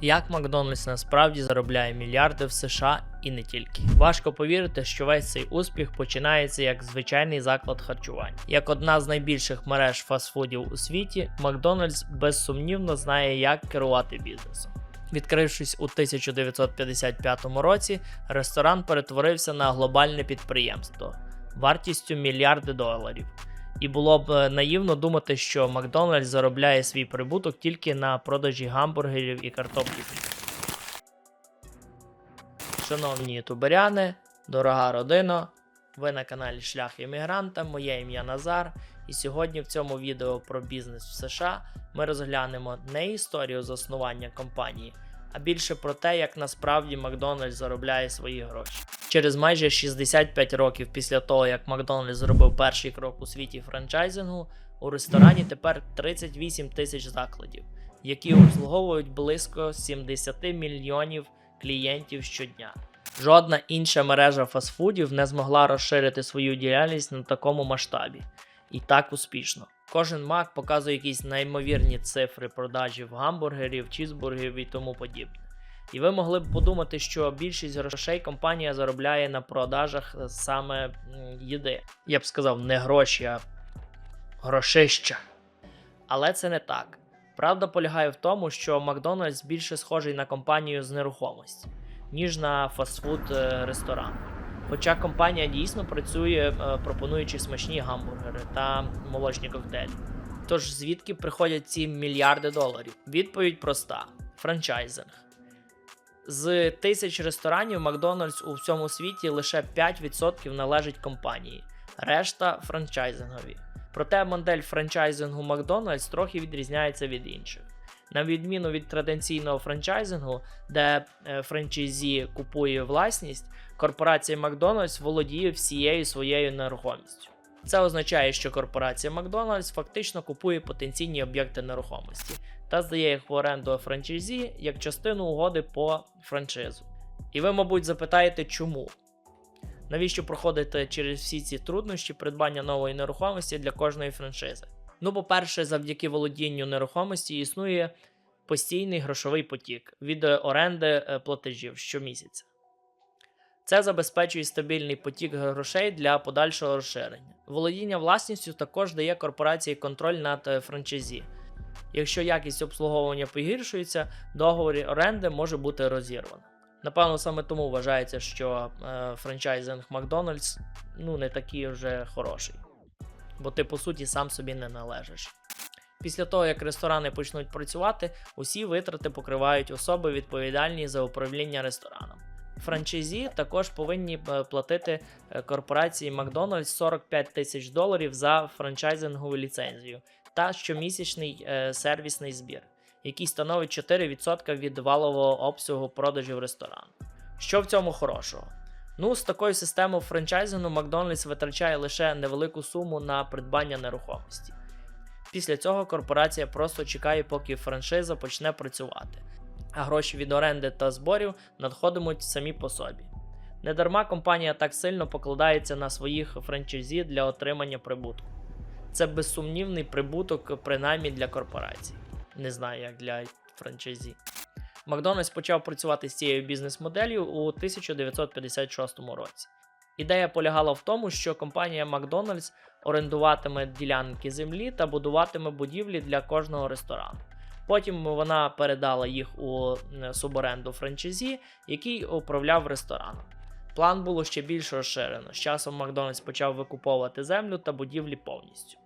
Як Макдональдс насправді заробляє мільярди в США і не тільки. Важко повірити, що весь цей успіх починається як звичайний заклад харчування. Як одна з найбільших мереж фастфудів у світі, Макдональдс безсумнівно знає, як керувати бізнесом. Відкрившись у 1955 році, ресторан перетворився на глобальне підприємство вартістю мільярди доларів. І було б е, наївно думати, що Макдональдс заробляє свій прибуток тільки на продажі гамбургерів і картоплі. Шановні ютуберяни, дорога родина, ви на каналі Шлях Іммігранта, моє ім'я Назар. І сьогодні в цьому відео про бізнес в США ми розглянемо не історію заснування компанії, а більше про те, як насправді Макдональдс заробляє свої гроші. Через майже 65 років після того, як Макдональдс зробив перший крок у світі франчайзингу, у ресторані тепер 38 тисяч закладів, які обслуговують близько 70 мільйонів клієнтів щодня. Жодна інша мережа фастфудів не змогла розширити свою діяльність на такому масштабі і так успішно. Кожен мак показує якісь неймовірні цифри продажів гамбургерів, чізбургерів і тому подібне. І ви могли б подумати, що більшість грошей компанія заробляє на продажах саме їди. Я б сказав, не гроші, а грошища. Але це не так. Правда полягає в тому, що Макдональдс більше схожий на компанію з нерухомості, ніж на фастфуд е, ресторан. Хоча компанія дійсно працює, е, пропонуючи смачні гамбургери та молочні коктейлі. Тож звідки приходять ці мільярди доларів? Відповідь проста: франчайзинг. З тисяч ресторанів Макдональдс у всьому світі лише 5% належить компанії, решта франчайзингові. Проте модель франчайзингу Макдональдс трохи відрізняється від інших. На відміну від традиційного франчайзингу, де е, франчайзі купує власність, корпорація Макдональдс володіє всією своєю нерухомістю. Це означає, що корпорація Макдональдс фактично купує потенційні об'єкти нерухомості та здає їх в оренду франчайзі як частину угоди по франшизу. І ви, мабуть, запитаєте, чому? Навіщо проходити через всі ці труднощі придбання нової нерухомості для кожної франшизи? Ну, по-перше, завдяки володінню нерухомості існує постійний грошовий потік від е, оренди е, платежів щомісяця. Це забезпечує стабільний потік грошей для подальшого розширення. Володіння власністю також дає корпорації контроль над е, франчайзі. Якщо якість обслуговування погіршується, договір оренди може бути розірвано. Напевно, саме тому вважається, що франчайзинг Макдональдс ну, не такий вже хороший, бо ти по суті сам собі не належиш. Після того, як ресторани почнуть працювати, усі витрати покривають особи відповідальні за управління рестораном. Франчайзі також повинні е, платити е, корпорації Макдональдс 45 тисяч доларів за франчайзингову ліцензію та щомісячний е, сервісний збір, який становить 4% від валового обсягу продажів ресторану. Що в цьому хорошого? Ну, з такою системою франчайзингу Макдональдс витрачає лише невелику суму на придбання нерухомості. Після цього корпорація просто чекає, поки франшиза почне працювати, а гроші від оренди та зборів надходимуть самі по собі. Недарма компанія так сильно покладається на своїх франчайзі для отримання прибутку. Це безсумнівний прибуток, принаймні для корпорацій. Не знаю, як для франчайзі. Макдональдс почав працювати з цією бізнес-моделлю у 1956 році. Ідея полягала в тому, що компанія Макдональдс орендуватиме ділянки землі та будуватиме будівлі для кожного ресторану. Потім вона передала їх у суборенду франчайзі, який управляв рестораном. План було ще більш розширено. З часом Макдональдс почав викуповувати землю та будівлі повністю.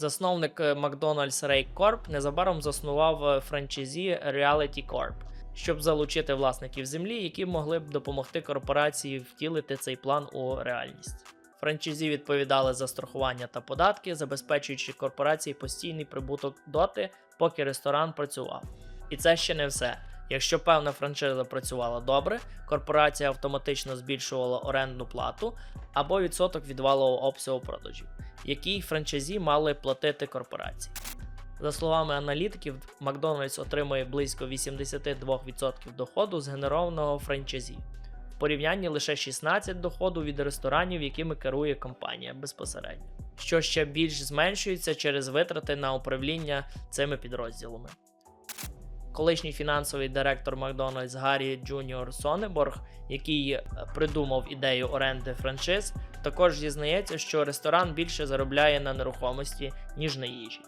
Засновник е, Макдональдс Рей Корп незабаром заснував е, франчайзі Reality Corp, щоб залучити власників землі, які могли б допомогти корпорації втілити цей план у реальність. Франчайзі відповідали за страхування та податки, забезпечуючи корпорації постійний прибуток доти, поки ресторан працював. І це ще не все. Якщо певна франшиза працювала добре, корпорація автоматично збільшувала орендну плату або відсоток від валового обсягу продажів, який франчайзі мали платити корпорації. За словами аналітиків, Макдональдс отримує близько 82% доходу згенерованого франчайзі. В порівнянні лише 16 доходу від ресторанів, якими керує компанія безпосередньо, що ще більш зменшується через витрати на управління цими підрозділами. колишній фінансовий директор Макдональдс Гаррі Джуніор Сонеборг, який е, придумав ідею оренди франшиз, також зізнається, що ресторан більше заробляє на нерухомості, ніж на їжі.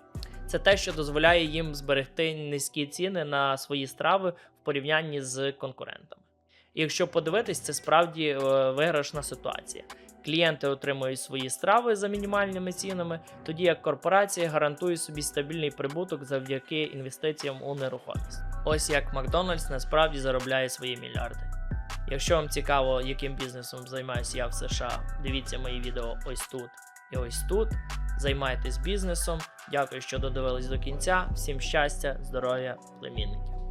Це те, що дозволяє їм зберегти низькі ціни на свої страви в порівнянні з конкурентами. І якщо подивитись, це справді е, виграшна ситуація. Клієнти отримують свої страви за мінімальними цінами, тоді як корпорація гарантує собі стабільний прибуток завдяки інвестиціям у нерухомість. Ось як Макдональдс насправді заробляє свої мільярди. Якщо вам цікаво, яким бізнесом займаюся я в США, дивіться мої відео ось тут і ось тут. Займайтесь бізнесом. Дякую, що додивились до кінця. Всім щастя, здоров'я, племінників.